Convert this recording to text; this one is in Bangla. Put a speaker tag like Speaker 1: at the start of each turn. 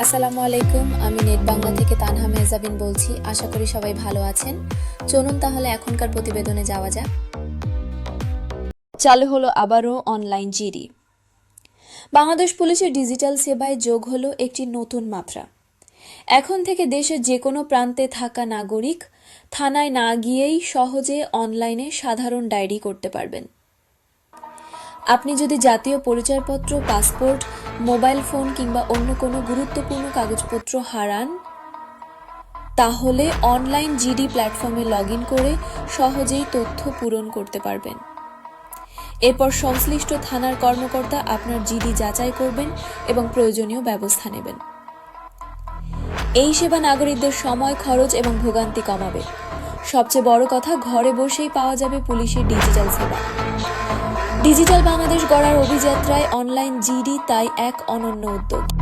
Speaker 1: আসসালামু আলাইকুম, আমি নেট বাংলা থেকে তানহা মেহজাবিন বলছি। আশা করি সবাই ভালো আছেন। চলুন তাহলে এখনকার প্রতিবেদনে যাওয়া যাক। চালু হলো আবারও অনলাইন জিডি। বাংলাদেশ পুলিশের ডিজিটাল সেবায় যোগ হলো একটি নতুন মাত্রা। এখন থেকে দেশের যে কোনো প্রান্তে থাকা নাগরিক থানায় না গিয়েই সহজে অনলাইনে সাধারণ ডায়েরি করতে পারবেন। আপনি যদি জাতীয় পরিচয়পত্র, পাসপোর্ট মোবাইল ফোন কিংবা অন্য কোনো গুরুত্বপূর্ণ কাগজপত্র হারান, তাহলে অনলাইন জিডি প্ল্যাটফর্মে লগ করে সহজেই তথ্য পূরণ করতে পারবেন। এরপর সংশ্লিষ্ট থানার কর্মকর্তা আপনার জিডি যাচাই করবেন এবং প্রয়োজনীয় ব্যবস্থা নেবেন। এই সেবা নাগরিকদের সময়, খরচ এবং ভোগান্তি কমাবে। সবচেয়ে বড় কথা, ঘরে বসেই পাওয়া যাবে পুলিশের ডিজিটাল সেবা। ডিজিটাল বাংলাদেশ গড়ার অভিযাত্রায় অনলাইন জিডি তাই এক অনন্য উদ্যোগ।